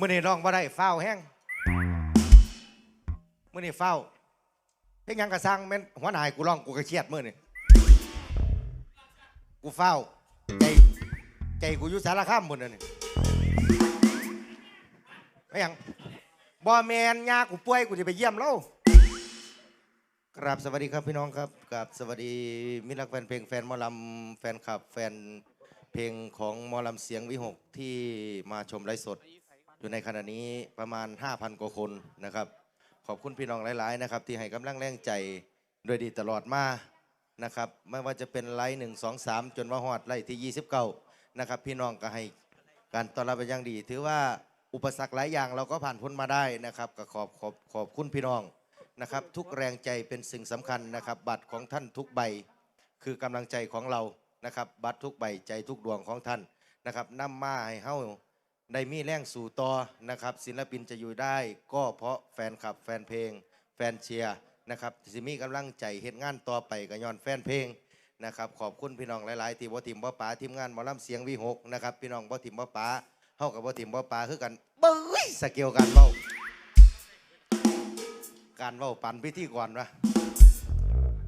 มื่อนี้ร้องบ่าได้เฝ้าแห้งมื่อนี้เฝ้าเพียงยังกระซังแม่นหัวหนาให้กูร้องกูก็เครียดมื่อนี้กูเฝ้าใจใจกูอยู่สารคามหมดเลยนี่ไม่ยังบ่แมนยากูป่วยกูจะไปเยี่ยมเล่ากราบสวัสดีครับพี่น้องครับกราบสวัสดีมิตรรักแฟนเพลงแฟนมอลำแฟนคลับแฟนเพลงของมอลำเสียงวิหกที่มาชมไลฟ์สด อยู่ในขณะนี้ประมาณ 5,000 กว่าคนนะครับ ขอบคุณพี่น้องหลาย ๆ นะครับ ที่ให้กำลังแรงใจโดยดีตลอดมานะครับ ไม่ว่าจะเป็นไลฟ์หนึ่งสองสามจนว่าฮอดไลฟ์ที่ 29 นะครับ พี่น้องก็ให้การต้อนรับเป็นอย่างดี ถือว่าอุปสรรคหลายอย่างเราก็ผ่านพ้นมาได้นะครับก็ขอบขอบขอบคุณพี่น้องนะครับ ทุกแรงใจเป็นสิ่งสำคัญนะครับ บัตรของท่านทุกใบ คือกำลังใจของเรานะครับ บัตรทุกใบใจทุกดวงของท่านนะครับนำมาให้เฮา ได้มีแรงสู่ต่อนะครับ ศิลปินจะอยู่ได้ ก็เพราะแฟนคลับแฟนเพลง แฟนเชียร์นะครับสิมีกำลังใจเฮ็ดงานต่อไปก็ย้อนแฟนเพลงนะครับขอบคุณพี่น้องหลาย ๆ ที่บ่ทิมบ่ป๋าทีมงานหมอลำเสียงวีหกนะครับพี่น้องบ่ทิมบ่ป๋าเฮากับบ่ทิมบ่ป๋าคือกันเบ้ยสเกลการเว้าการเว้าปันพิธีก่อนวะ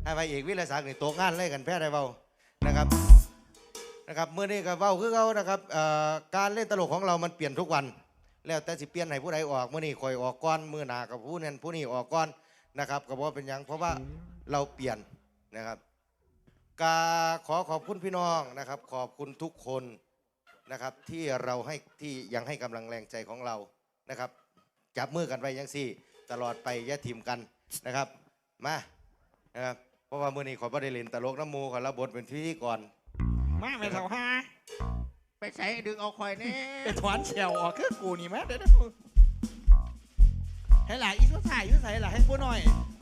ให้ไปเอกวิรศักดิ์นี่ตกงานเลยกันแพ้ได้เว้านะครับ นะครับเมื่อนี้ก็เว้าคือเขานะครับเอ่อการเล่นตลกของเรามันเปลี่ยนทุกวัน แล้วแต่สิเปลี่ยนให้ผู้ใดออกเมื่อนี้คอยออกก้อนมือหนากับผู้นั้นผู้นี้ออกก้อนนะครับก็บอกว่าเป็นหยังเพราะว่าเราเปลี่ยนนะครับกาขอขอบคุณพี่น้องนะครับ ขอบคุณทุกคนนะครับ ที่เราให้ที่ยังให้กำลังแรงใจของเรานะครับ จับมือกันไว้ยังสี่ ตลอดไปอย่าทิมกันนะครับ มานะครับเพราะว่ามื่อนี้ขอประเด็นเล่นตลกน้ำมูขอรับบทเป็นพิธีกร มาไม่เท่าห้าไปใส่ดึงเอาคอยแน่ไปถอนเฉียวออกคือกูนี่แม่เด้อให้หลายอีสุดท้ายอยู่ใส่หลายให้ผู้น้อย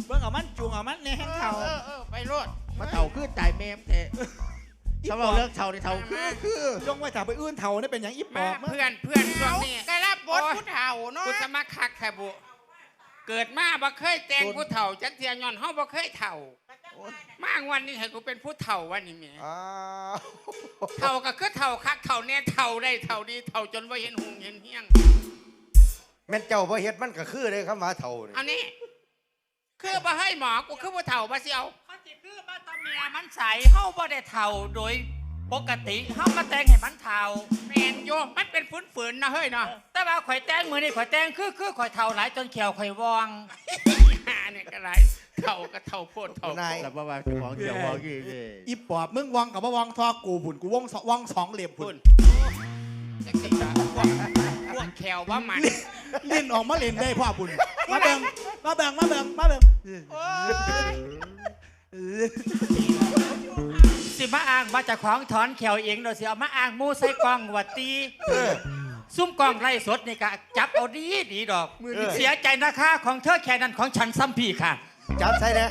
เบิ่งเอามันจูงเอามันในแห้งเท่าเออเออไปรถมาเท่าขึ้นจ่ายเมมเถอะถ้าเราเลิกเท่าในเท่าขึ้นคือจงไว้ถ้าไปอื่นเท่านี่เป็นอย่างอีปมาอบเพื่อนเพื่อนช่วงนี้ก็รับบทผู้เฒ่าเนาะกูจะมาคักแทบุเกิดมาบ่เคยแต่งผู้เฒ่าจักเทียย้อนเฮาบ่เคยเฒ่า มางวันนี้ให้กูเป็นผู้เฒ่าวันนี้แหม่อ้าวเฒ่าก็คือเฒ่าคักเฒ่าแน่เฒ่าได้เฒ่าดีเฒ่าจนว่าเห็นหงเห็นเฮียงแม่นเจ้าบ่เฮ็ดมันก็คือเลยคำว่าเท่านี่เอานี่คือบ่ให้หมอกูคือผู้เฒ่าบ่สิเอามันสิคือบ่ตะเมียมันใสเฮาบ่ได้เฒ่าโดยปกติเฮามาแต่งให้มันเฒ่า แม่นโยมันเป็นฝืนๆนะเฮ้ยเนาะแต่ว่าข่อยแต่งมื้อนี้ข่อยแต่งคือคือข่อยเฒ่าหลายจนแขวข่อยวองหาเนี่ยก็ไร เท่าก็เท่าโพดเท่า นายแล้วว่าของเกี่ยวของกี่เลยอีปอบมึงวองกับว่าวองทอกูผุนกูวองสวองสองเหลี่ยมผุพุ่นนจะกินละพวกพวกแขวว่ามันเล่นออกมาเล่นได้พ่อผุนมาเบิ่งมาเบิ่งมาเบิ่งมาเบิ่งสิมาอ้างว่าเจะของถอนแขวเองโดยสิเอามาอ้างหมูใส่กล่องวัดตีเออซุ่มกล่องไล่สดนี่ก็จับเอาดีดีดอกเออเสียใจนะคะของเธอแค่นั้นของฉันซ้ำพี่ค่ะ จับใส่นะ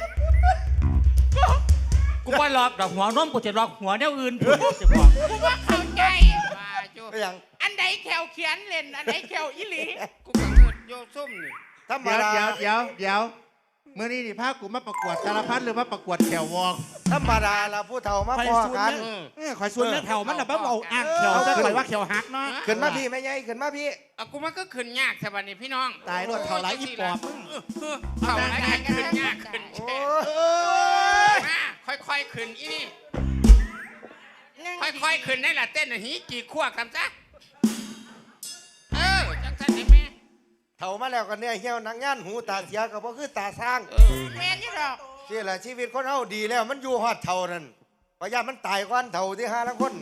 กูว่าหลอกดอกหัวนมกูจะหลอกหัวแนวอื่นพูดจะบอกกูว่าเข้าใจว่าโยก็ยังอันใดแขวเขียนเล่นอันใดแขวอีหลีกูก็เงิดโยซุ่มนี่ธรรมเดี๋ยวดาเดี๋ยวเดี๋ยวเดี๋ยวเมื่อนี้นี่ภาคกูมาประกวดสารพัดหรือมาประกวดแถววองธรรมดาละผู้เฒ่ามาไฟพอซูนกันแม่เออข่อยซูนแม่เท่ามันน่ะบ้าเอาอ่างเขียวซะข่อยว่าเขียวหักเนาะขึ้นมาพี่แม่ใหญ่ขึ้นมาพี่เอากูมันก็ขึ้นยากแต่วันนี้พี่น้องตายรถเท่าไรอีปอบมึงเออเท่าไรกันขึ้นยากขึ้นโอ้แช่ยมาค่อยๆขึ้นอีนี่ค่อยๆขึ้นได้ละเต้นน่ะหีกี่ขั้วคำซะ เฒ่ามาแล้วกันเนี่ยเหี่ยวหนังงานหูตาเสียก็บ่คือตาสร้างเออแม่นี่ดอกนี่แหละชีวิตคนเฮาดีแล้ว มันอยู่ฮอดเฒ่านั่นพยายามมันตายก่อนเฒ่าที่ห้าลังคน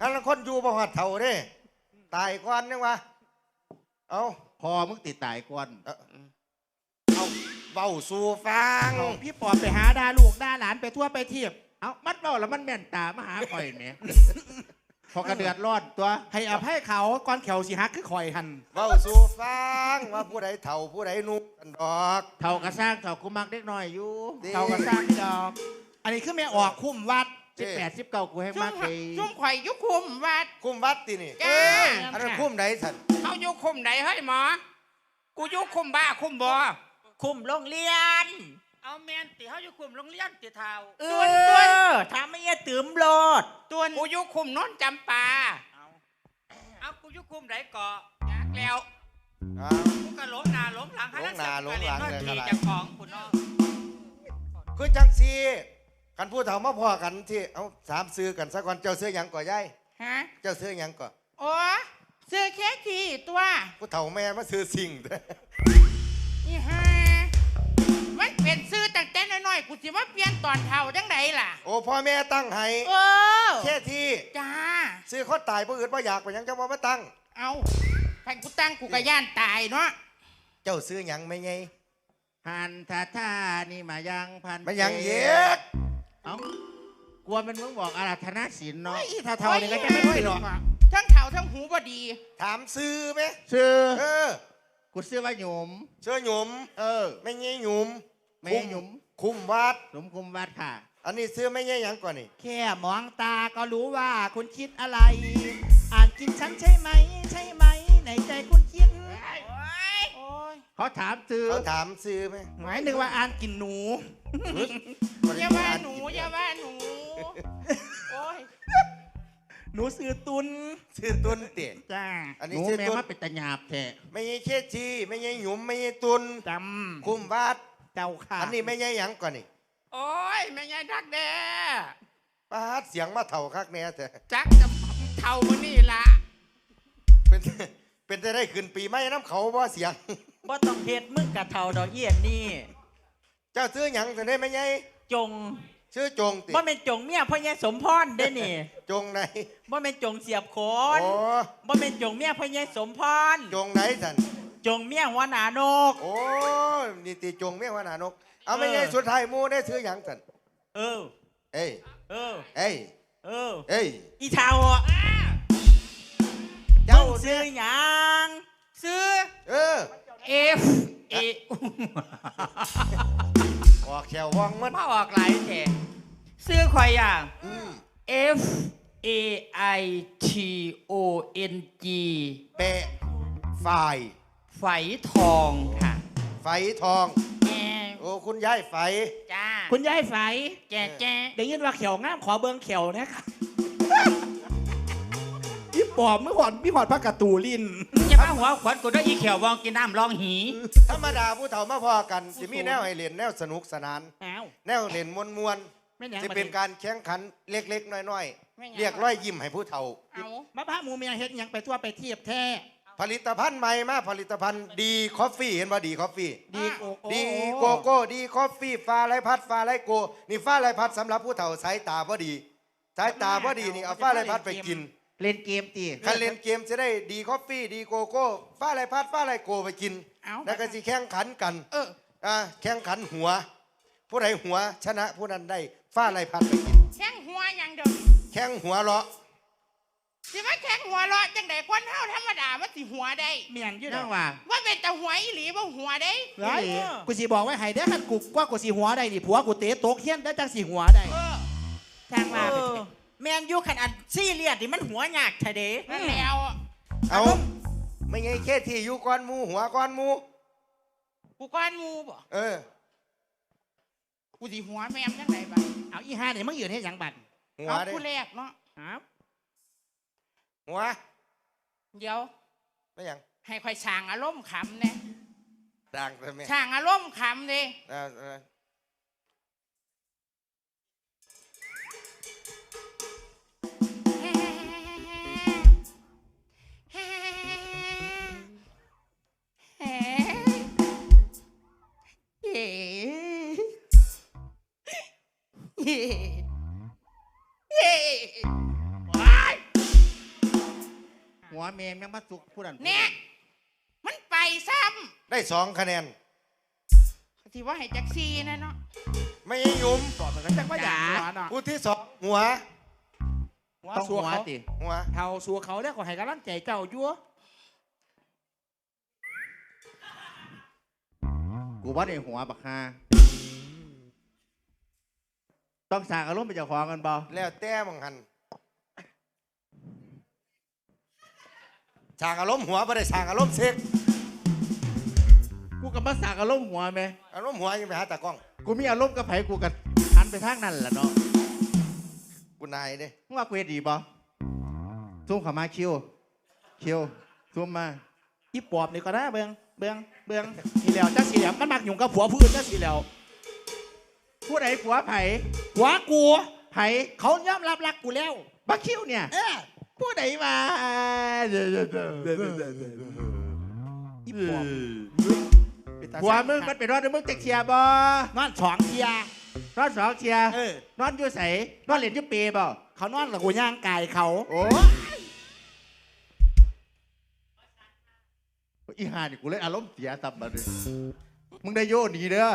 ห้าลังคนอยู่บ่ฮอดเฒ่าเด้ตายก่อนยังวะเอาพอมึงติดตายก่อนเอาเบาสู่ฟังพี่ปอบไปหาดาลูกดาหลานไปทั่วไปเทียบเอ้ามัดเบ้าแล้วมันแม่นตามาหาคอยเนี่ย พอกระเดือดร้อนตัว ให้อภัยเขาก่อนเขียวสิฮักคือข่อยหันเบาสู่ฟังว่าผู้ใดเฒ่าผู้ใดหนุ่มกันดอก เท่ากระสร้างเท่ากูมักเด็กน้อยอยู่ดีเขาก็สร้างดอก อันนี้คือแม่ออกคุ้มวัดสิบแปดสิบเก้ากูให้จุ่มามกเลยจุ่มข่อยอยุคุมวัด คุ้มวัดตินี่จ้า อันนั้นคุ้มไหนสันเขาอยุคุมไหนเฮ้ยหมอ กูอยุคุมบ้าคุมบอคุมโรงเรียน เอาแมนติเขาอยู่คุมโรงเรียนติเท้าเออทำไม่ยตื่มโลดตัวกูอยุคุมโน้นจำปาเอาเอากูอยู่คุมไหนเกาะอยากแล้วอ้าวกูก็ล้มหน้าล้มหลังล้มหน้าล้มหลังเลยทีครับเจากของคุณน้องคือจังซีกันพูดเถ่ามาพอกันที่เอาสามซื้อกันซะก่อนเจ้าซื้อหยังก่อย้ายฮะเจ้าซื้อหยังก่อโอ้ซื้อแค่ทีตัวผู้เถ่าแม่มาซื้อสิ่งนี่ กูสิว่าเปลี่ยนตอนเท่าจังไดล่ะ โอ้พ่อแม่ตั้งให้เออแค่ที่จ้า ซื้อคนตายผู้อื่นบ่อยากไปหยังจะบ่มาตั้ง เอาใครกูตั้งกูกะย่านตายเนาะเจ้าซื้อหยังไม่ไงพันธาท่านี่มายังพันมันยังเย็กเอ้ากลัวมันมึงบอกอาราธนาศีลเนาะไอ้ถ้าเท่านี่ก็จะไม่ค่อยหรอกทั้งเท่าทั้งหูบ่ดี ถามซื้อไหมชื่อเออกูซื้อว่าหยุมเชื่อหยุมเออไม่ไงหยุมไม่คุ้หยุม คุมวัด สมคุมวัดค่ะ อันนี้ซื้อไม่ไงหยังก่อนนี่แค่มองตาก็รู้ว่าคุณคิดอะไร อ่านกินฉันใช่ไหม ใช่ไหมในใจคุณคิดโอ้ยเขาถามซื้อเขาถามซื้อไหมหมายถึงว่าอ่านกินหนูอย่าว่าหนูอย่าว่าหนู โอ้ยหนูซื้อตุนซื้อตุนเตะ จ้าอันหนี้นูซื้อแม่ตุน มาเป็นตะหยาบแท้ไม่ไงเคชีไม่ไงหยุมไม่ไงตุนจคุมวัดำ เจ้าค่ะอันนี้ไม่ไงหยังก่อนนี่โอ้ยแม่ยายดักแด้ปาดเสียงมาเถ่าคักแน่แต่จักจะเท่ามือนี่ละเป็นเป็นจะได้ขึ้นปีใหม่น้ำเขาบ่เสียง บ่ต้องเฮ็ดมึงกะเท่าดอกเยี่ยนนี่เจ้าซื้อหยังจะได้ไม่ไงจงชื่อจงติบ่แม่นจงเมียพ่อใหญ่สมพรเด้นี่จงไหนบ่แม่นจงเสียบโขนโอ้บ่แม่นจงเมียพ่อใหญ่สมพรจงไหนสัน จงเมียหัวหน้านก โอ้นี่ตีจงเมียว่านานก เอาไม่เออไงสุดท้ายหมูได้ซื้อหยังสันเออ เอ้ยเออ เอ้ยเออ เอ้ยอีเท่าอะเจ้ามึงซื้อหยังซื้อ เออ F A ออกแขววังมันมาออกหลายแท้ซื้อข่อยอย่าง อืม F A I T O N G เปะฝ่าย ไฝทองค่ะไฟทองแอโอ้คุณยายไฟจ้าคุณยายไฝแจแจได้ยินว่าเขียวงามขอเบิ้งเขียวนะคะพี่ปอบเมื่อก่อนพี่หอดพระกระตูลินอย่ามาหัวขวัญกูด้วยอีเขียววองกินน้ำรองหี ธรรมดาผู้เฒ่ามาพอกันสิมีแนวให้เล่นแนวสนุกสนานอ้าวแนวเล่นมวนมวนไม่หยังจะบัดเป็นการแข่งขันเล็กๆน้อยไม่หยังๆเรียกร้อยยิ้มให้ผู้เฒ่า เอามะพร้าวหมูเมียเฮ็ดหยังไปทั่วไปเทียบแท้ ผลิตภัณฑ์ใหม่มาผลิตภัณฑ์ดีคอฟฟี่เห็นว่าดีคอฟฟี่ดีโกโก้ดีโกโก้ดีคอฟฟี่ฟ้าไรพัดฟ้าไรโก นี่ฟ้าไรพัดสำหรับผู้เฒ่าสายตาพอดีสายตาพอดีนี่เอาฟ้าไรพัดไปกินเล่นเกมตีคันเล่นเกมจะได้ดีคอฟฟี่ดีโกโก้ฟ้าไรพัดฟ้าไรโกไปกินเอาแล้วก็สิแข่งขันกันเอออ่าแข่งขันหัว ผู้ใดหัวชนะผู้นั้นได้ฟ้าไรพัดไปกินแข้งหัวอย่างเดียวแข่งหัวเราะ สิว่าแข้งหัวเราะจังไดคนเฮาธรรมดามันสิหัวได้ เมียนอยู่นั่เนาะงว่าว่าเป็นแต่หัวอีหลีบ่หัวได้ไรกูสิบอกไว้ให้เด้อคันกูกว่ากูสิหัวได้นี่ผัวกูเตะตกเฮียนได้จังสิหัวได้ เออทางเอมาไปอแมนยูขันอันซี่เลียดนี่มันหัวยากแท้เด้นั่นแล้วเอาไม่ไงแค่ที่อยู่ก้อนหมูหัวก้อนหมูกูก้อนหมูบ่เออกูสิหัวแม่มจังไดบัดเอาอีห้าเนี่ยมึงยืนให้หยังบัดหัวเอาเด้ กูแรกเนาะ ครับ หัวเดี๋ยว ไม่หยังให้ค่อยช่างอารมณ์ขำแน่ต่างแต่ไม่ช่างอารมณ์ขำเด้เออเออเฮ้เฮ้เฮ้ หัวเมมยังมาสุกผู้นั้นเนี่ยมันไปซ้ได้สองคะแนนำที่ว่าให้แจ็คซี่นะเนาะ ไม่ให้ยุ่มตอบมันก็จังว่าอยากหัวเนาะผู้ที่สองหัว หัวต้องสัวหัวเขาติหัว เท่าสัวเขาแล้วก็ให้กำลังใจเจ้ายั่วกูว่าในหัวบักฮาต้องสั่งอารมณ์เป็นเจ้าของกันบ่แล้วแต่บังหัน ฉากอารมณ์หัวไม่ได้ฉากอารมณ์เซ็กกูกับมาสั่งอารมณ์หัวไหมอารมณ์หัวยังไปหาตากล้องกูมีอารมณ์กับไผกูกับหันไปทางนั้นแหละเนาะกูนายเด้มึงว่ากูเฮ็ดดีบ่ซุ่มเข้ามาคิวคิวซุ่มมาอีปอบนี่ก็ได้เบิงเบิงเบิงสีเหลวจักสีเหลวมันมักหยุ่งกับผัวพื้นจักสีเหลวผู้ใดผัวไผผัวกูไผเขายอมรับรักกูแล้วบักคิวเนี่ยเออ ผู้ใดมาอีปอบผัวมึงมันเป็นรอดมึงจะเคลียร์บ่นอนสองเทียรอดสองเคลียร์เออนอนอยู่ใสนอนเล่นอยู่เปรบ่เขานอนกับกูย่างกายเขาโอ้อีห่านี่กูเลยอารมณ์เสียตับมาเลยมึงได้โยหนีเด้อ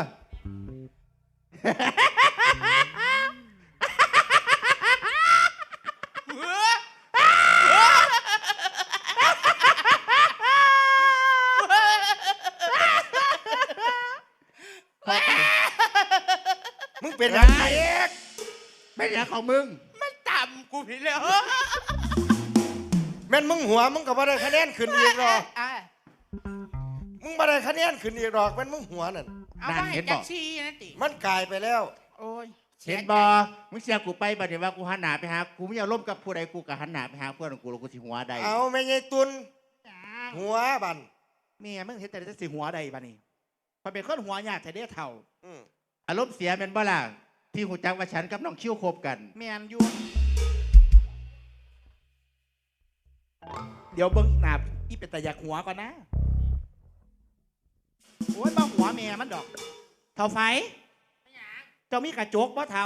เป็นอะไรไม่ใช่ของมึง มันต่ำกูผิดแล้วแม่นมึงหัวมึงก็บ่ได้คะแนนขึ้นอีกหรอกอะมึงบ่ได้คะแนนขึ้นอีกหรอกแม่นมึงหัวนั่นเอาไปให้แจ็คซี่นั่นติมันกลายไปแล้ว โอ้ยเห็นบอมึงเสียกูไปบัดเดี๋ยวว่ากูหันหน้าไปหากูไม่อยากร่วมกับผู้ใดกูกับหันหน้าไปหาเพื่อนของกูแล้วกูสิหัวใดเอาแม่ใหญ่ตุนหัวบันเมียมึงเห็นแต่จะสิหัวใดบ้านี่พอเป็นคนหัวยากแต่เด้เท่า อืม อารมณ์เสียเป็นบ่ล่ะที่หูจักว่าฉันกับน้องคิ้วคบกัน แมนอยู่เดี๋ยวเบิ้งหนาอีเป็นแต่อยากหัวก่อนนะ โอ้ยบ้าหัวแม่มันดอก เท่าไฟ เจ้ามีกระจกบ่เท่า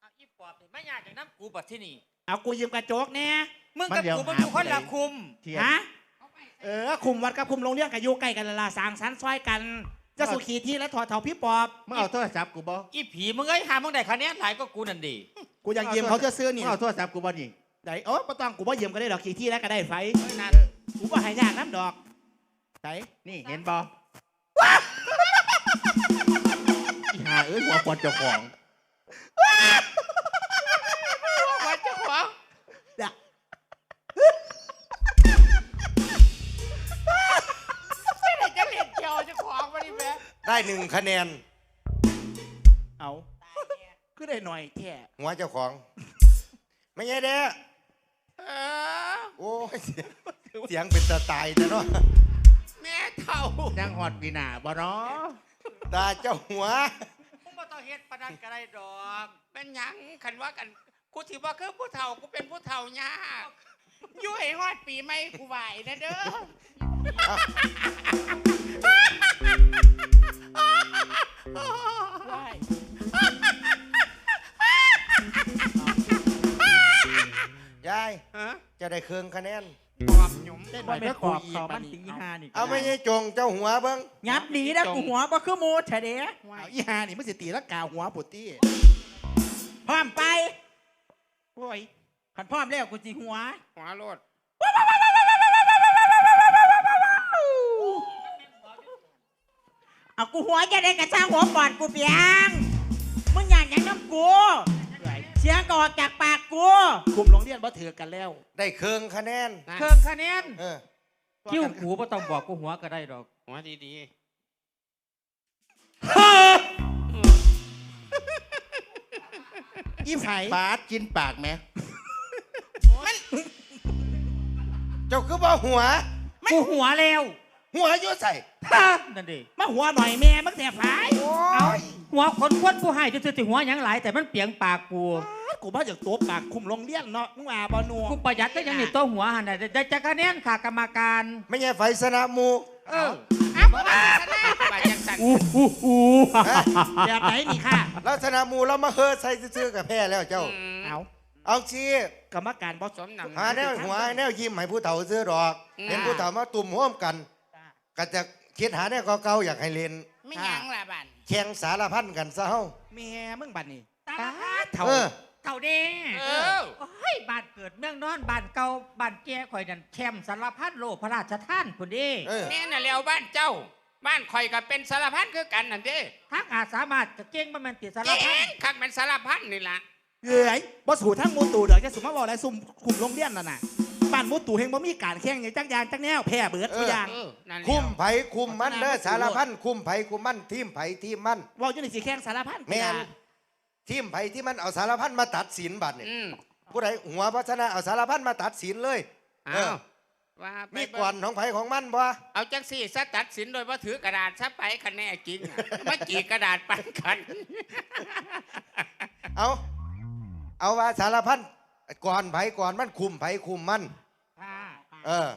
เอาอีปอบนี่ไม่ยากจากน้ำกูบัดที่นี่ เอากูยืมกระจกเนี่ยมึงกับมันเดี๋ยวกูมันหาอยู่คนละผู้ใดคุม เทียน ฮะ เออ คุมวัดกับคุมโรงเรียนกับอยู่ใกล้กันละละสร้างสันซอยกัน จะสุขีที่และถอดเท่าพี่ปอบ มึงเอาโทรศัพท์กูบ่อีผีมึงเอ้ยหามึงได้คะแนนหลายก็กูนั่นดีกูยังยืมเขาจะซื้อมึนี่งเอาโทรศัพท์กูบ่นี่ได้เออปต้องกูบ่ยืมก็ได้ดอกขี่ที่แล้วก็ได้ไฟนั่นกูบ่ใหายากน้ำดอกไหนนี่เห็นบ่อีห่าเอ้ยหัวปวดเจ้าของ ได้หนึ่งคะแนน เอาคือได้หน่อยแท้หัวเจ้าของ ไม่ใช่เด้อเออโอ้ยเสียงเสียงเป็นตาตายแต่เนาะแม่เท่ายังหอดปีหน้าบ่เนาะตาเจ้าหัวมึงบ่ต้องเฮ็ดปานนันก็ได้ดอก เป็นหยังคันว่ากันกูถือว่าคือผู้เฒ่ากูเป็นผู้เฒ่ายากอยู่ให้ฮอดปีใหม่กูไหวนะเด้อ ไหวยายฮะจะได้เครื่องคะแนน ปอบหยุมได้หน่อยเพื่อขอบเขามันตีห้านี่เอาไม่ใช่จงเจ้าหัวเบิ้งยับหนีนะกูหัวบ่คือโมแท้เด้เอาอีหานี่มันสิตีแล้วกาวหัวปุตตี้พร้อมไปโอ้ยขันพร้อมแล้วกูสิหัวหัวโลด เอากูหัวจะได้กระช่างหัวก่อนกูเปียง มึงอยากหยังน้ำกู เสียงก็ออกจากปากกู กลุ่มโรงเรียนบ่ถือกันแล้วได้เครื่องคะแนนเครื่องคะแนนเออคิ้วกูบ่ต้องบอกกูหัวก็ได้ดอกหัวดีอีไผปาดกินปากไหมเจ้าคือบ่หัว กูหัวแล้ว หัวอยู่ใส่นั่นดิมาหัวหน่อยแม่มึงแต่ไผเอาหัวคนควนผู้ให้จะสิหัวหยังหลายแต่มันเปียงปากกูกูมาจากตัวปากคุมโรงเรียนเนาะมึงว่าบ่นัวกูประหยัดได้ยังนี่ตัวหัวหันน่ะได้จักคะแนนค่ะกรรมการ ไม่ใช่ไฟสนามูเออๆอ้าวบ้าชนะบ้าจังสันอู้อู้อู้แบบไหนนี่ค่ะแล้วสนามูเรามาเฮอใส่ซื่อๆกับแพ้แล้วเจ้า เอาเอาชี้กรรมการบ่สมนำหาแนวหัวแนวยิ้มให้ผู้เฒ่าซื้อดอกอืมเห็นผู้เฒ่ามาตุ่มร่วมกัน ก็จะคิดหาแนวเก่าๆอยากให้เล่นไม่หยังล่ะบันแข่งสารพันกันซะเฮาแม่มึงบัดนี้ตาเท่าเออ เท่าเด้เออ โอ้ยบ้านเกิดเมืองนอนบ้านเก่าบ้านแก่ข่อยนั่นแชมป์สารพัดโลกพระราชทานพุ่นเด้เออ แม่น่ะแล้วบ้านเจ้า บ้านข่อยก็เป็นสารพันคือกันนั่นเด้ทั้งอาจสามารถจะเก่งบ่แม่นติสารเจ๊พัดงคักเป็นสารพันนี่ล่ะเอ้ยบ่สู่ทั้งหมูตู่เด้อจะสมมาบอกอะไรซุ่มคุมโรงเรียนนั่นน่ะ บ้านหมูตู่เฮงบ่มีการแข่งอย่างจักอยางจักแนวแพ้เบิดทุกอย่างเออนั่นแหละ คุมไผคุมมันเด้อสารพันคุมไผคุมมันทีมไผทีมมัน เว่าอยู่ในสิแข่งสารพันแม่นทีมไผที่มันเอาสารพันมาตัดสินบัตรนี่อืมผู้ใดหัวพัฒนาเอาสารพันมาตัดสินเลยเออ้าอวว่าไปมีเบิ่งก่อนของไผของมันบ่เอาจังสี่ซะตัดสินโดยว่าถือกระดาษซะไปคะแนนจริงอะมาจีกระดาษปันกัน เอาเอาว่าสารพันก่อนไผก่อนมันคุมไผคุมมัน เออ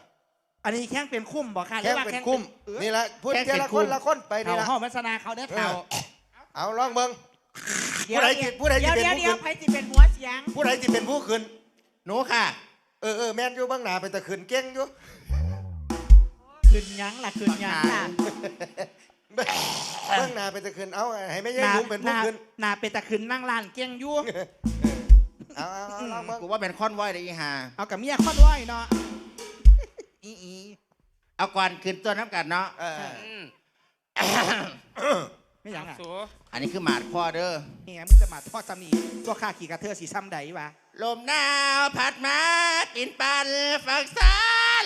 อันนี้แข้งเป็นคุ้มบ่ค่ะหรืแค่อว่าเป็นแข้งคุมเออนี่แหละพูดแค่เจเป็นละคุคมนละคนไปนี่เท่าละห้องวัฒนาเขาเด้อเท่าเออเอาลองเบิ่งเดี๋ยวผู้ใดจิผู้ใดจิเดี๋ยวเป็นเดี๋ยวผู้เดี๋ยวขึ้นใครสิเป็นหัวเสียงผู้ใดจิเป็นผู้ขึ้นหนูค่ะ เออเออแม่นอยู่เบ้างหน้าไปแต่ขึ้นเก่งอยู่ขึ้นหยังล่ะขึ้นหยังล่ะเบ้างหน้าไปแต่ขึ้นเอาให้ไม่ใช่หนาลุงเป็นหผู้นาขึ้นหนาเป็นตะขึ้นนั่งลานเกี้ยงอยู่เอาเอาเอาลองเบิ่งกูว่าเป็นคอนวอยได้อีห่าเอากับเมียคอนไว้เนาะ อีอีเอาก่อนขึ้นตัวน้ำกันเนาะเอออืมไม่หยังอะสูอันนี้คือหมาดข้อเด้อนี่ไงมึงจะมาทอดซ้ำนี่ตัวข้าขี่กระเทอสีซ้ำใดวะลมหนาวพัดมาปินปันฝักสา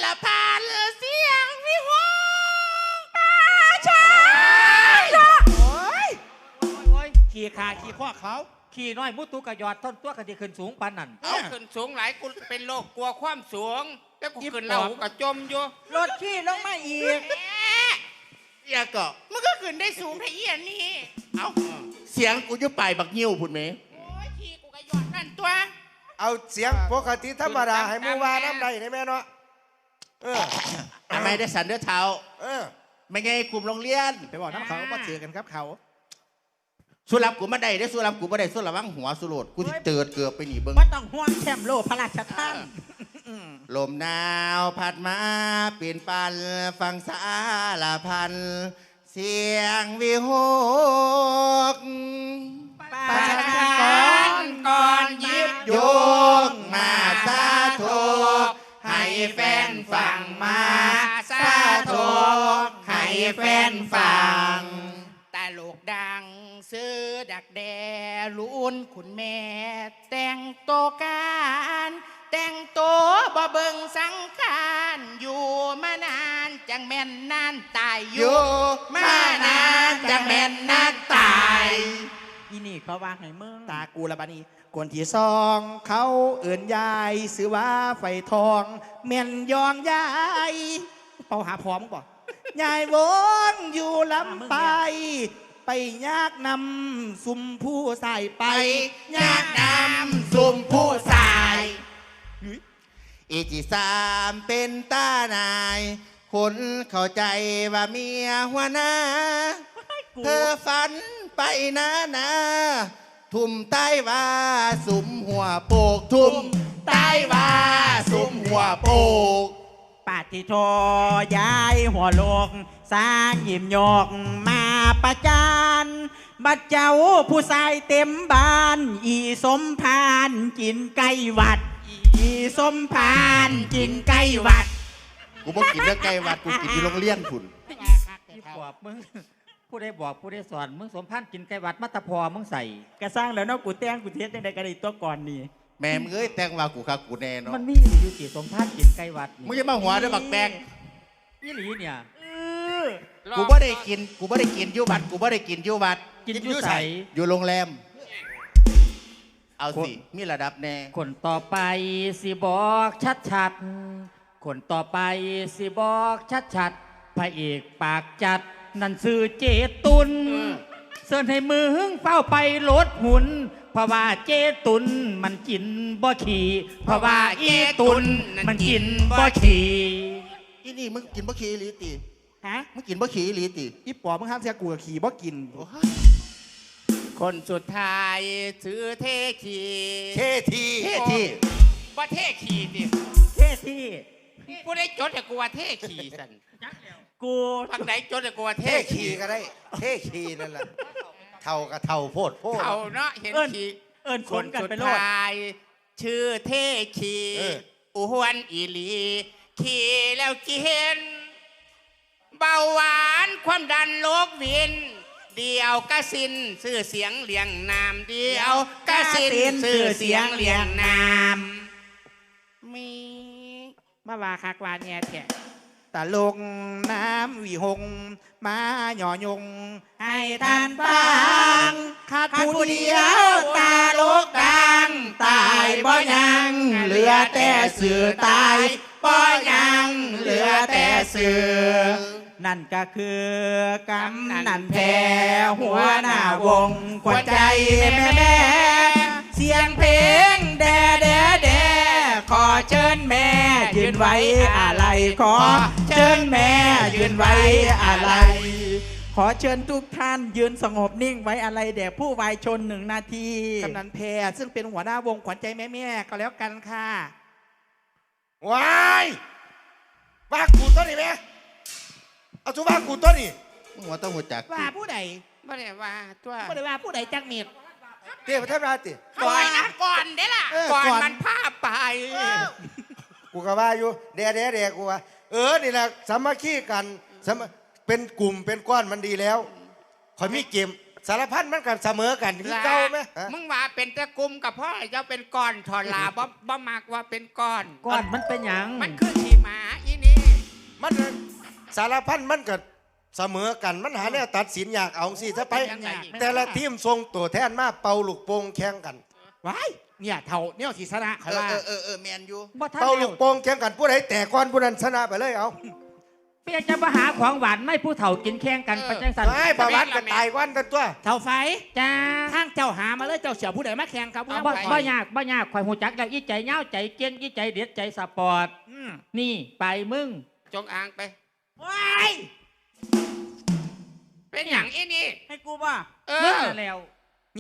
ละพันเสียงวิหงปาชาโอ้ยโอ้ยโอ้ยขี่ขาขี่ข้อเขา ขี่น้อยมุตุกระยอดต้นตัวกระดิขึ้นสูงปานนั่น เอาขึ้นสูงหลายกูเป็นโรคกลัวความสูง แล้วกูขึ้นแล้วกูก็จมอยู่รถขี้ลงมาอีกเอียก็มันก็ขึ้นได้สูงไอ้เหี้ยนี่เอาเสียงกูจะไปบักยิ้วพุ่นไหมโอ้ยขี่กูก็หยอดนั่นตัว เอาเสียงปกติธรรมดาให้หมูว่าน้ำใดได้แม่เนาะเออทำไมได้สันเดอร์เท้าเออไม่ไงกลุ่มโรงเรียนไปบอกน้ำเขาว่าเจอกันครับเขาสุรับกูมาได้ได้อสุรับกูมาได้สุระวังหัวสุโรดกูที่เติดเกือบไปหนีเบิ้งว่าต้องห่วงแชมป์โลกพระราชทาน ลมหนาวพัดมาเปลี่ยนปันฟังสาลาพัน เสียงวิหกประชาก่อนก่อนยิบโยกมาสาโทให้แฟนฟังมาสาโทให้แฟนฟังตาโลกดังซื้อดักแดลุนคุณแม่แต่งโตการ แต่งโตวบ่เบิงสังขารอยู่มานานจังแม่นนานตายออยู่ยู่มานานจังแม่นนานตายอีนี่เขาว่าให้มึงตากูละบานีกวนที่ซองเขาเอื่นยายซื้อว่าไฟทองเม่นยองยายเป่าหาพร้อมก่อนยายวงอยู่ลำไป ไปยากนำซุ่มผู้ใส่ไปไป ยากนำสุ่มผู้สาย อีจีสามเป็นตานาย คนเข้าใจว่าเมียหัวหน้า เธอฝันไปนานาทุ่มใต้ว่าสุมหัวโปก ทุ่มใต้ว่าสุมหัวโปกปาติโทยายหัวโลก สร้างยิ้มยกมาประจานบัดเจ้าผู้ชายเต็มบ้าน อีสมพานกินไก่หวัด อีสมพานกินไก่หวัดกูบอกกินเรื่องไก่วัดกูกินที่โรงเรียนคุณที่ปอบมึงผู้ได้บอกผู้ได้สอนมึงสมพันธ์กินไก่วัดมัตตพอมึงใส่กระสร้างแล้วเนาะกูแต่งกูเทสยังไงก็ได้ตัวก่อนนี่แม่มึงเอ้ยแต่งว่ากูคักกูแน่เนาะมันมีอยู่ที่สมพันธ์กินไก่วัดนี่มึงจะมาหัวเด้อบักแบกยี่หลีเนี่ย กูบ่ได้กินกูบ่ได้กินอยุบัดกูบ่ได้กินอยุบัดกินอยุ่ใส่อยู่โรงแรม เอาสิ มีระดับแน่คนต่อไปสิบอกชัดชัดๆคนต่อไปสิบอกชัดชัดๆพระเอกปากจัด นั่นซื้อเจตุนเสิร์นให้มือเฝ้าไปลดหุ่นเพราะว่าเจตุนมันกินบ่ขี่เพราะว่าเจตุนมันกินบ่ขี่อีนี่มึงกินบ่ขี้อีหลีติฮะมึงกินบ่ขี้อีหลีติอีปอบมึงห้ามเสียกูกับขี่บ่กิน คนสุดท้ายถือเทขีเคทีเท่ที่ว่าเทขีดิเท่ที่กูได้จดแต่กูว่าเทขีสันกูพักไหนจดแต่กูว่าเทเท่ขีขี่ก็ได้ เท่ขี่นั่นแหละเท่ากับเท่าโพดโพด เขาเนาะเห็นเอิ้นขีเอิ้นคคนนกันสุดไปโลดท้าย ชื่อเทขีเออ อ้วนอีหลี ขี่แล้วกินเบาหวานความดันโลกวิน เดียวกะสินชื่อเสียงเลียงนามเดียวกะสินชื่อเสียงเลียงนามมีมาว่าคักว่าเนี่ยแท้ตะลงน้ำวิหง มาหย่อยง ให้ทานฟังขาดขาดผู้ผู้เดีเดียยววตาตาโลโลกกดัดังงตายบ่ยังเหลือแต่สื่อตายตปอยังเหลือแต่เสือ นั่นก็คือกำนันแพ้หัวหน้าวงขวัญใจแม่แม่เสียงเพลงแดแดแดขอเชิญแม่ยืนไว้อะไรขอเชิญแม่ยืนไว้อะไร ขอเชิญทุกท่านยืนสงบนิ่งไว้อะไรแด่ผู้วายชนหนึ่งนาทีกำนันแพรซึ่งเป็นหัวหน้าวงขวัญใจแม่ๆก็แล้วกันค่ะว้ายว่ากูต้นนี่แม่ เอาทุว่ากูต้นนี่หัวต้องหัวจักว่าผู้ใดบ่ได้ว่าตัวผู้ใดว่าผู้ใดจักเม็ดเตี้ยประเทศราติเขาไว้นะก่อนเด้ล่ะเออก่อนก่อนมันพาไปกูก็ว่าอยู่เดะเดะเดะกูว่าเออนี่แหละสามัคคีกันสามัคเป็นกลุ่มเป็นก้อนมันดีแล้วคอยมีเกมสารพัดมันกันเสมอกันคือเก่าไหมฮะมึงว่าเป็นตะกลุ่มกับพ่อเจ้าเป็นก้อนถอดลาบ่บ่มักว่าเป็นก้อนก้อนมันเป็นหยังมันคือขี่หมาอีนี่มัน สารพัดมันก็เสมอกันมันหาเนี่ยตัดสินอยากเอาสิถ้าไปยังไงแต่ละทีมทรงตัวแทนมาเป่าลูกโป่งแข่งกัน ว้ายเนี่ยเท่าเนี่ยสีสนะเอเขาอว่าเออเออเออแมนอยู่บ่ทันเป่าแล้ลูวกโป่งแข่งกันผู้ใดแต่ก่อนผู้นั้นชนะไปเลยเอาเปียจะมาหาของหวานไม่ผู้เฒ่ากินแข่งกันไปจังสันไอ้ประวัติก็ตายวันกันตัวเท่าไฟจ้าทางเจ้าหามาเลยเจ้าเสียวผู้ใดมาแข่งครับเอาบ่บ่ยากบ่ยากข่อยหูจักแล้วอีใจเงาวใจเก่งอีใจเด็ดใจสปอร์ต อืมนี่ไปมึงจงอางไป ว้ายเป็นอย่างอีนี่ ให้กูป่ะเอมึงอน่ะแล้ว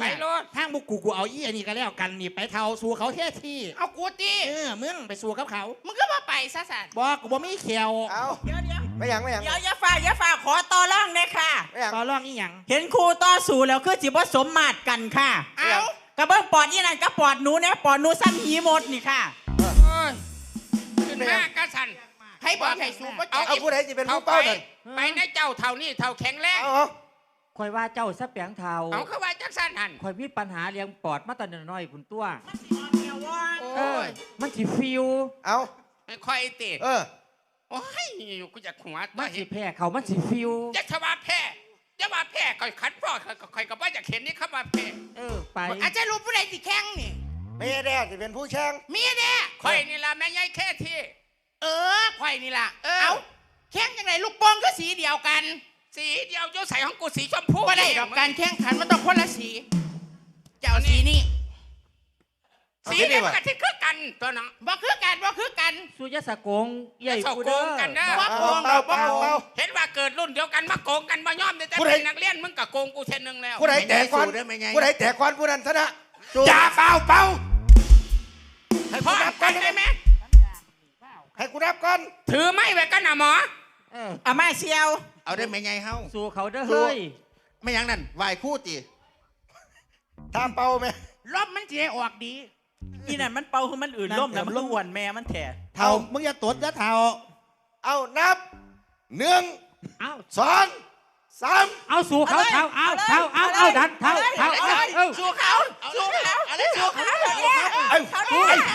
ไปโลดทางบุกกูกูเอาอี้อันนี้ก็แล้วกันนี่ไปเท่าสู่เขาเท่ที่ เอากูตีเออมึงไปสู่กับเขามึงก็มาไปซะสันบอกกูบ่มีเขียวเอาเดี๋ยวเดี๋ยวไม่หยังไม่หยังเดี๋ยวอย่าฝ่าอย่าฝ่าขอต่อร่องเลยค่ะ ไม่หยัง ต่อรองอีหยังเห็นครูต่อสู้แล้วคือสิบ่สมมาตรกันค่ะเอา กระเบื้องปอดนี่นั่นก็ปอดหนูเนี่ยปอดหนูสั้นหีหมดนี่ค่ะโอ้ยขึ้นมากระสัน ให้บอกให้สูบก็เอาจักเอาผู้ใดจะเป็นเอาผู้ไปเป้าหน่อยไปนะเจ้าเท่านี้เท่าแข็งแรงเอาเอาข่อยว่าเจ้าสะเปียงเฒ่าเอาเข้าว่าจักสันหันข่อยมีปัญหาเลี้ยงปอดมาแตอนน้อยๆพุ่นตัวโอ้เออยมันสิฟิว เอาไม่ค่อยติเออโอ้ยกูจะหัวตัมัวนเห็สินแพ้เขามันสิฟิวจะทว่าแพ้จะว่าแพ้คอยขัดพ่อคอยกับว่าจะเห็นนี่เข้ามาแพ้เออไปอาจจะรู้ผู้ใดสิแข่งนี่ไม่ใช่แน่จะเป็นผู้แข่งมีแน่คอยนี่ละแม่ยายแค่ที่ เออข่อยนี่ล่ะ เออ เอาแข่งยังไงลูกโป่งก็สีเดียวกันสีเดียวโยใส่ของกูสีชมพูว่าได้ดอกการแข่งขันมันต้องคนละสีจะเอาสีนี้สีเดียวกันที่คือกันตัวน้องบ่คือกันบ่คือกัน สุยสะกงใหญ่จะเสากูโกเด้องกันนะว่าเอาเป้าเป้าเป้าเห็นว่าเกิดรุ่นเดียวกันมาโกงกันมาย่อมแต่ผู้ใดเป็นนักเรียนมึงกับโกงกูเช่นหนึ่งแล้วผู้ใดแต่ก่อนได้ไหมไงผู้ใดแต่ก่อนผู้นั้นชนะอย่าเป่าเป่าให้พ่กูอ ให้กูนับก่อนถือไม่ไว้กันนะหมอ เออเอามาเชียว เอาได้ไหมไงเฮา สู่เขาเด้อเฮ้ย ไม่หยังนั่นไหวคู่ตีตามเป้าไหม รอบมันจะได้ออกดี อีนั่นมันเป่าคือมันอื่นล่มแล้วมันก็อ้วนแม่มันแถเท่า มึงอย่าตดนะเท่า เอานับหนึ่งเอาสอง สามเอาสู่เขาเท้าเอาเท้าเอาเอาดันเท้าเท้าเอาเอาสู้เขาสู้เขาสู้เขาไอ้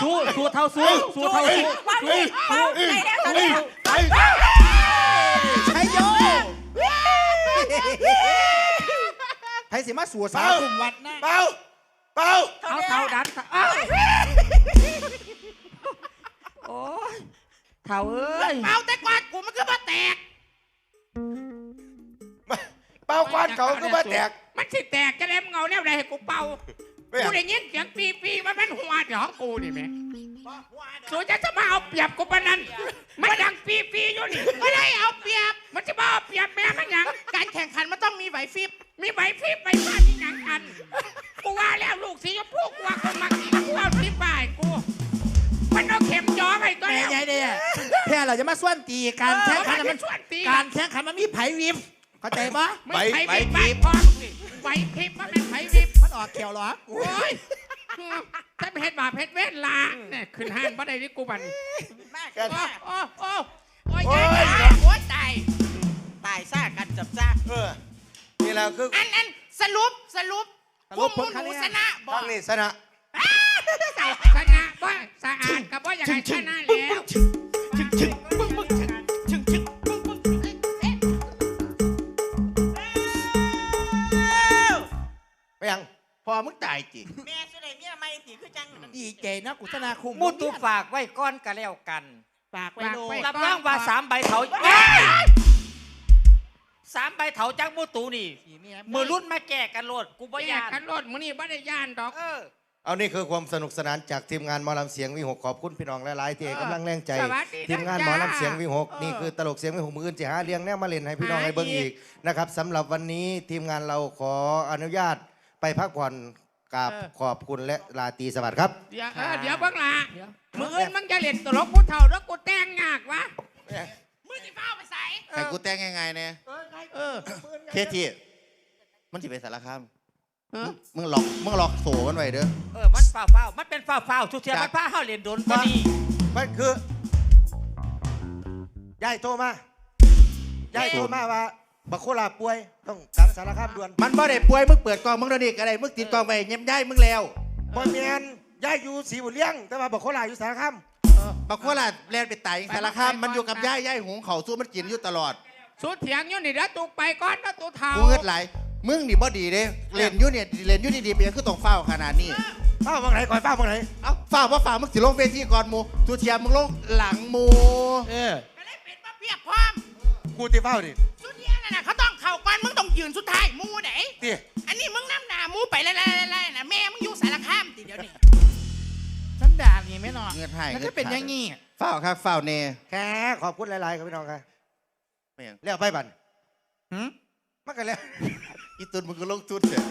สู้สู้สู้เท้าสู้สู้เท้าสู้สู้สู้ไอ้ชัยโยใครสิมาสู่สาวกลุ่มวัดนะเป้าเป้าเอาเท้าดันเอาโอ้ยเท้าเอ้ยเป่าแต่กวาดกูมันก็มาแตก เป้าก้อนเขาก็มาแตก มันสิแตกจะเล่มเงาแนวใดให้กูเป่าไม่กูเอาได้ยินเสียงปีปีมันเป็นหัวเดี๋ยวของกูนี่แม่สูจะจะมาเอาเปรียบกูปะนั้น มันดังปีปีอยู่นี่ไม่ได้เอาเปรียบ มันจะมาเอาเปรียบแม่มันหยังการแข่งขันมันต้องมีไหวพริบมีใบพริบใบฟ้าที่หยังกันกูว่าแล้วลูกสีชมพูกูว่าคนมักสีกูเอาสีบ่ายกู มันเอาเข็มจ่อไปตัวแม่แล้ว ใหญ่เด้แค่เราจะมาส่วนตีการแข่งขันมัน่ะมันนชวนตี การแข่งขันมันมีไผ่วิบ เข้าใจปะไม่ไผ่พริบบ้านพร้อมสิใบพริบมันเป็นไผ่พริบมันออกเขียวเหรอโอ้ยถ้าเพชรบาปเพชรเวทลาเนี่ยขึ้นห้างบ่ได้ที่กูบันมากกันโอ้โอ้โอ้โอ้ยโอ้ยยายโอ้ยตายตายซ่ากันจับซ่าเออนี่แหละคืออันอันสรุปสรุปสรุปพวกผลหนูคะแนนชนะบอข้ากงนี้ชนะชนะบ่สะอาดกับบ่อยากให้ชนะแล้วไม่ แม่สุดเลยเมียไม่ตีคือจังดีเจนะกุศนาคุมมุตุฝากไว้ก้อนกันแล้วกันปฝากไว้โลดรับรองว่าสามใบเถาสามใบเถาจากมูตูนี่มือรุ่นมาแก่กันโลดกูบ่บ่อยายากนกันรถมื้อนี้บ่ได้ย่านดอกเออเอานี่คือความสนุกสนานจากทีมงานหมอลำเสียงวิหกขอบคุณพี่น้องหลายๆที่ให้กำลังแรงใจสวัสดีทีมงานหมอลำเสียงวิหกเออนี่คือตลกเสียงวิหกมืออื่นจะหาเลี้ยงแนวมาเล่นให้พี่น้องให้เบิ่งอีกนะครับสำหรับวันนี้ทีมงานเราขออนุญาตไปพักผ่อน กับขอบคุณและลาตรีสวัสดิ์ครับ เดี๋ยวเออเดี๋ยวเบิ่งล่ะเดี๋ยว มื้ออื่นมึงจะเล่นตลกผู้เฒ่าแล้วกูแต่งยากวะมึงสิฟ้าไปใส่ให้กูแต่งยังไงเนี่ยเออเคทีมันสิไปสารคามมึงมึงหลอกมึงหลอกโสมันไว้เด้อ เออ มันฝ้าวฝ้าวๆมันเป็นฝ้าวฝ้าวๆทุกเทียจ้ะ มันพาเฮาเรียนโดนก็ดีมันคือยายโทรมายายโทรมาว่า บักโคลาป่วยต้องกลับสารคามด่วนมันบ่ได้ป่วยมึงเปิดกล้องมึงเดี๋ยวนี้ก็ได้มึงติดกล้องไปเยี่ยมย่ายมึงแล้วบ่แม่นยายอยู่ศรีบุญเลี้ยง แต่ว่าบักโคลาอยู่สารคามบักโคราชแลนไปตายสารคามมันอยู่กับย่ายย่ายหุงเขาวสู้มันกินอยู่ตลอดสุดเถียงอยู่นี่เดี๋ยวตุกไปก่อนนะตัวเฒ่ากูเงิดไหลายมึงนี่บ่ดีเด้เล่นอยู่เนี่ยเล่นอยู่ดีๆเปียคือต้องเฝ้าขนาดนี้เฝ้าบางไหนก่อนเฝ้าบางไหนเอ้าเฝ้าว่าเฝ้ามึงสิลงเวทีก่อนหมูทูเทียมมึงลงหลังหมูเออก็เลยเป็นมาเพียบพร้อมกูที่เฝ้าดิสุดเนี้ย นั่นน่ะเขาต้องเข้าก่อนมึงต้องยืนสุดท้ายหมูไหนตีอันนี้มึงน้ำหนาหมูไปไล่ๆๆๆนะแม่มึงอยู่สารคามติเดี๋ยวนี้ฉันด่านี่ไม่นอนเงินให้มันก็เป็นอย่างงี้เฝ้าครับเฝ้าเน่แค่ขอบคุณหลายๆครับพี่น้องครับแม่งเรียกไปบันหืมมันกันแล้วอีตุนมึงก็ลงทุนเถอะ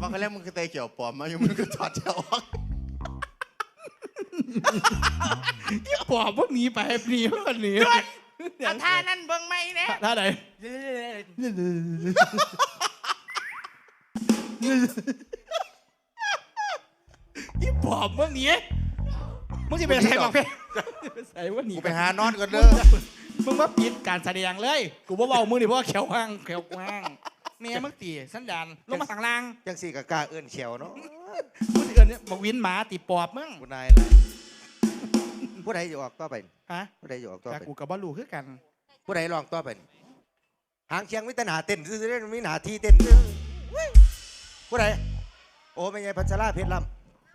ว่ากันแล้วมึงก็เตะเกี่ยวปลอมมาอยู่มึงก็ถอดเจ้าออกปอบว่าหนีไปหนีว่าหนี เอาท่านั่นเบิ่งไหมเนี่ยท่าไหนอีปอบว่าหนีมึงจะไปใส่บอกเพ่ไปใส่ว่าหนีกูไปหานอนก่อนเด้อมึงมาปิดการแสดงเลย กูบ่เบามึงดิเพราะว่าเขียวห้างเขียวกว้างเมียมึงตีสัญญาณลงมาสั่งลางจังสี่กับกล้าเอื้อนเขียวเนาะมึงสิเอินเนี่ยบอกวินหมาตีปอบมึงกูนายอะไร ผู้ใดอยู่ออกต่อไปฮะผู้ใดอยู่ออกต่อแต่ไปกูกับบ่รู้คือกัน ผู้ใดลองต่อไปหางเชียงมิตรหนาเต้นซื้อๆเด้อมีหนาทีเต้นซื่อผู้ใดโอ้ไม่ใช่พัชราเพชรล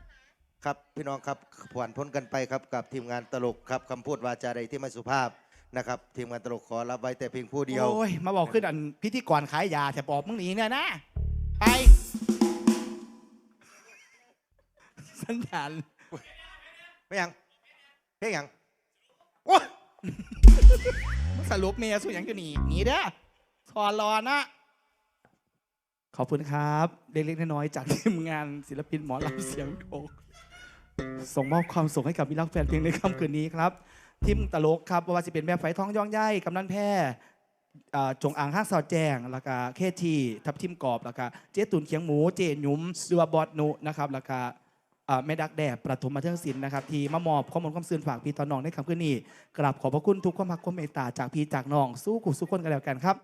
ำครับพี่น้องครับผ่านพ้นกันไปครับกับทีมงานตลกครับคำพูดวาจาใดที่ไม่สุภาพนะครับ ทีมงานตลกขอรับไว้แต่เพียงผู้เดียว โอ้ย มาบอกขึ้นอันพิธีกรขายยาแต่ปอบมึงหนีเนี่ยนะ ไป สัญญาณไม่ยัง เพียงยังโอ้ยมึงสรุปเมียสู้อย่างจะหนีหนีเด้อทอนรอนะขอบคุณครับเล็กๆน้อยๆจากทีมงานศิลปินหมอลำเสียงโดกส่งมอบความสุขให้กับมิตรรักแฟนเพลงในค่ำคืนนี้ครับทีมตลกครับว่าจะเป็นแบบไฟท้องย่องใหญ่กำนันแพร่อ่าจงอ่างห้างสาวแจงแล้วก็เคทีทับทิมกรอบแล้วก็เจ๊ตุนเคียงหมูเจหยุ้มหรือว่าบอสนุนะครับแล้วก็ อ่าแม่ดักแดดประถมมาเทิงศิลป์นะครับที่มามอบข้อมูลความซื่นฝากพี่ตอนน้องในคำคืนนี้กราบขอบพระคุณทุกความรักความเมตตาจากพี่จากน้องสู้กุสู้คนกันแล้วกันครับ